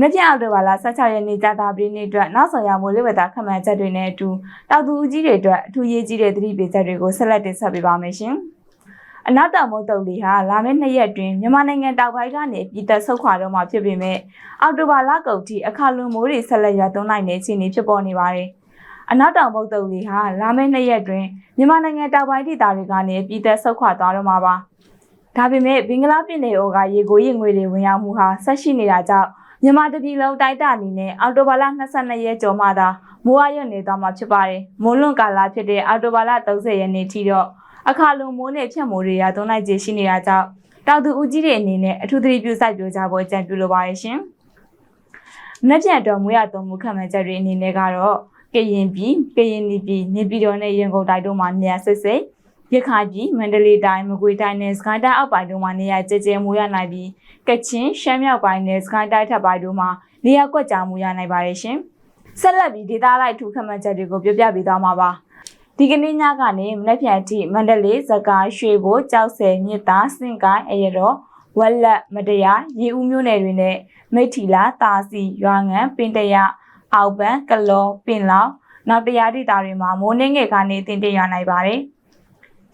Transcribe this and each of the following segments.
မနေ့အောက်တိုဘာလ16ရက်နေ့ကြာသပတေးနေ့အတွက်နောက်ဆောင်ရမိုးလေဝသခန့်မှန်းချက်တွေနဲ့အတူတောက်သူဦးကြီးတွေအတွက်အထူးရေးကြီးတဲ့သတိပေးချက်တွေကိုဆက်လက်တင်ဆက်ပေးပါမယ်ရှင်။အနောက်တောင်မုတ်တုံလီဟာလာမယ့်နှစ်ရက်တွင်မြန်မာနိုင်ငံတောက်ပိုင်းကနေပြည်သက်ဆုတ်ခွာတော့မှာဖြစ်ပေမဲ့အောက်တိုဘာလကုန်ထိအခါလွန်မိုးတွေဆက်လက်ရွာသွန်းနိုင်တဲ့အခြေအနေဖြစ်ပေါ်နေပါတယ်။အနောက်တောင်မုတ်တုံလီဟာလာမယ့်နှစ်ရက်တွင်မြန်မာနိုင်ငံတောက်ပိုင်းဒေသတွေကနေပြည်သက်ဆုတ်ခွာသွားတော့မှာပါ။ဒါပေမဲ့ဘင်္ဂလားပြည်နယ်ဩကရေကိုရေငွေတွေဝင်ရောက်မှုဟာဆက်ရှိနေတာကြောင့် မြန်မာတပြည်လုံးတိုက်တာအနေနဲ့အော်တိုဘာလ22ရက်ကျော်မှသာမိုးအရွက်နေသွားမှာဖြစ်ပါတယ်။မိုးလွန်ကာလဖြစ်တဲ့အော်တိုဘာလ30ရက်နေ့ထိတော့အခါလွန်မိုးနဲ့ဖြတ်မိုးတွေရသွန်းလိုက်ခြင်းရှိနေတာကြောင့်တောက်သူဦးကြီးတွေအနေနဲ့အထူးသတိပြုစိုက်ပျိုးကြဖို့ကြံပြုလိုပါတယ်ရှင်။မနေ့ပြန်တော်မွေးရသွန်းမှုခံမှန်းချက်တွေအနေနဲ့ကတော့ကရင်ပြည်ကရင်နီပြည်နေပြည်တော်နဲ့ရန်ကုန်တိုင်းတို့မှာနေရာစစ်စစ် ရခိုင်ပြည်မန္တလေးတိုင်းမကွေးတိုင်းနဲ့စကိုင်းတိုင်းအောက်ပိုင်းတို့မှာနေရာကျကျမိုးရနိုင်ပြီးကချင်ရှမ်းမြောက်ပိုင်းနဲ့စကိုင်းတိုင်းထပ်ပိုင်းတို့မှာနေရာကွက်ကြားမိုးရနိုင်ပါတယ်ရှင်။ဆက်လက်ပြီးဒေသလိုက်ထူခမှတ်ချက်တွေကိုပြပြပေးသွားမှာပါ။ဒီကနေ့ညကနေမနေ့ပြန်အထိမန္တလေးစကိုင်းရွှေဘိုကြောက်ဆယ်မြစ်သားစင်ကိုင်းအရတော်ဝက်လက်မတရားရေဦးမျိုးနယ်တွေနဲ့မိထီလာတာစီရွာငံ ပင်တရအောက်ပန်းကလောပင်လောင်နောက်တရားဒေသတွေမှာမိုးနှင်းငယ်ကနေတင်ပြရနိုင်ပါတယ်။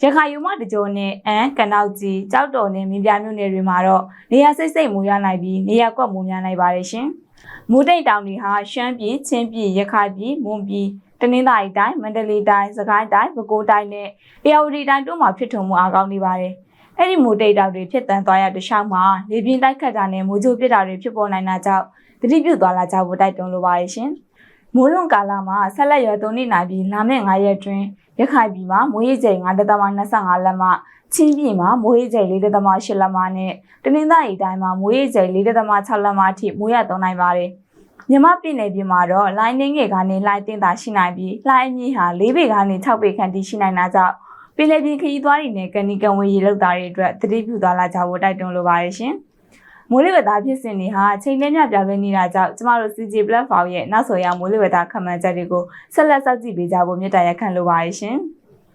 ရခိုင်ယူမတကြိုနဲ့အန်ကနောက်ကြီးကြောက်တော်နဲ့မြင်းပြမြို့နယ်တွေမှာတော့နေရာစိတ်စိတ်မိုးရနိုင်ပြီးနေရာကွက်မိုးများနိုင်ပါတယ်ရှင်။မိုးတိတ်တောင်တွေဟာရှမ်းပြည်ချင်းပြည်ရခိုင်ပြည်မွန်ပြည်တနင်္သာရီတိုင်းမန္တလေးတိုင်းစကိုင်းတိုင်းပဲခူးတိုင်းနဲ့အေရဝတီတိုင်းတို့မှာဖြစ်ထွန်းမှုအားကောင်းနေပါတယ်။အဲ့ဒီမိုးတိတ်တောင်တွေဖြစ်တန်းသွားရတဲ့ရှောင်းမှာလေပြင်းတိုက်ခတ်တာနဲ့မိုးကြိုးပြစ်တာတွေဖြစ်ပေါ်နိုင်တာကြောင့်တတိပြုသွားလာကြဖို့တိုက်တွန်းလိုပါတယ်ရှင်။ မိုးလွန်ကာလမှာဆက်လက်ရွယ်သွန်းနေနိုင်ပြီးလာမယ့်9ရက်တွင်ရခိုင်ပြည်မှာမိုးရေချိန်9.25လက်မှချင်းပြည်မှာမိုးရေချိန်4.8လက်မှနဲ့တနင်္သာရီတိုင်းမှာမိုးရေချိန်4.6လက်မှအထိမိုးရသွန်းနိုင်ပါတယ်။မြမပြည်နယ်ပြည်မှာတော့လိုင်းနှင်းငယ်ကနေလိုင်းတင်တာရှိနိုင်ပြီးလိုင်းအကြီးဟာ၄ပေကနေ6ပေခန့်ထိရှိနိုင်တာကြောင့်ပြည်နယ်ပြည်ခရီးသွားတွေနဲ့ကန်နီကန်ဝေးရေလောက်သားတွေအတွက်တတိပြုသွားလာကြဖို့တိုက်တွန်းလိုပါတယ်ရှင်။ မိုးလေဝသဖြစ်စဉ်တွေဟာချိန်နဲ့မြပြောင်းလဲနေတာကြောင့်ကျမတို့ CJ platform ရဲ့နောက်ဆိုရမိုးလေဝသခန့်မှန်းချက်တွေကိုဆက်လက်စောင့်ကြည့်ပေးကြဖို့မြတ်တရခံလိုပါတယ်ရှင်။